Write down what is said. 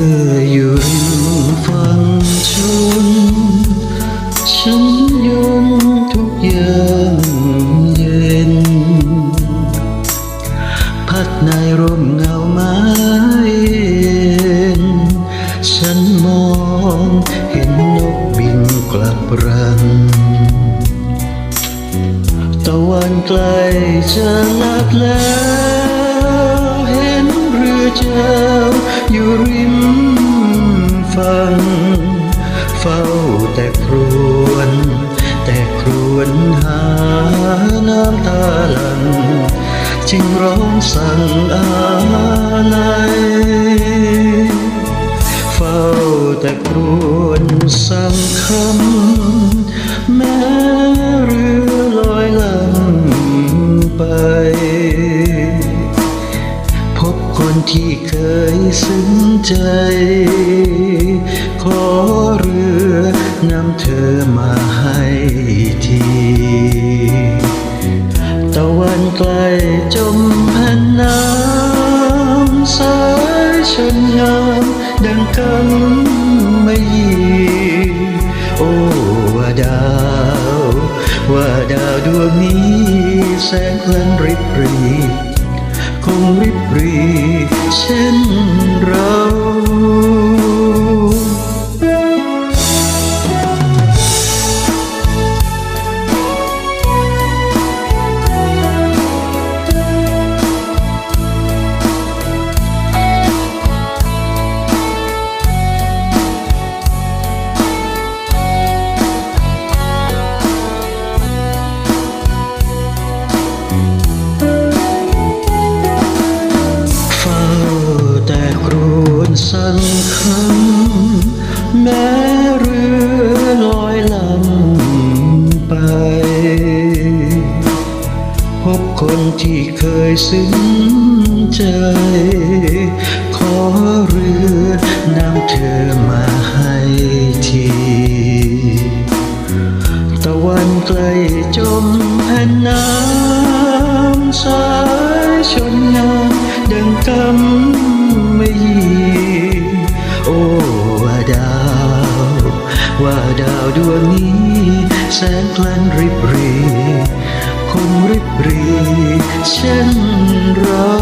ออยู่ริมฝั่งชนฉันยนทุกอย่างเย็น พัดในร่มเงาไม้ฉันมองเห็นนกบินกลับรังตะวันใกลจะลับแล้ว เฝ้าแต่ครวน แต่ครวนหาน้ำตาหลัง จึงร้องสั่งอะไร ที่เคยซึ้งใจ ขอเรือนำเธอมาให้ทีตะวันใกลจมแผ่นน้ำสายชนยามดังกำไม่ยีโอ้ว่าดาว ว่าดาวดวงนี้แสงเพลินริบรี คงริบรีเช่นเรา พบคนที่เคยซึ้งใจ ขอเรือนำเธอมาให้ทีตะวันใกล้จมแผ่นน้ำสายชนงามดังกำไม่ยีโอ้ว่าดาว ว่าดาวดวงนี้แสงพลันริบ รีค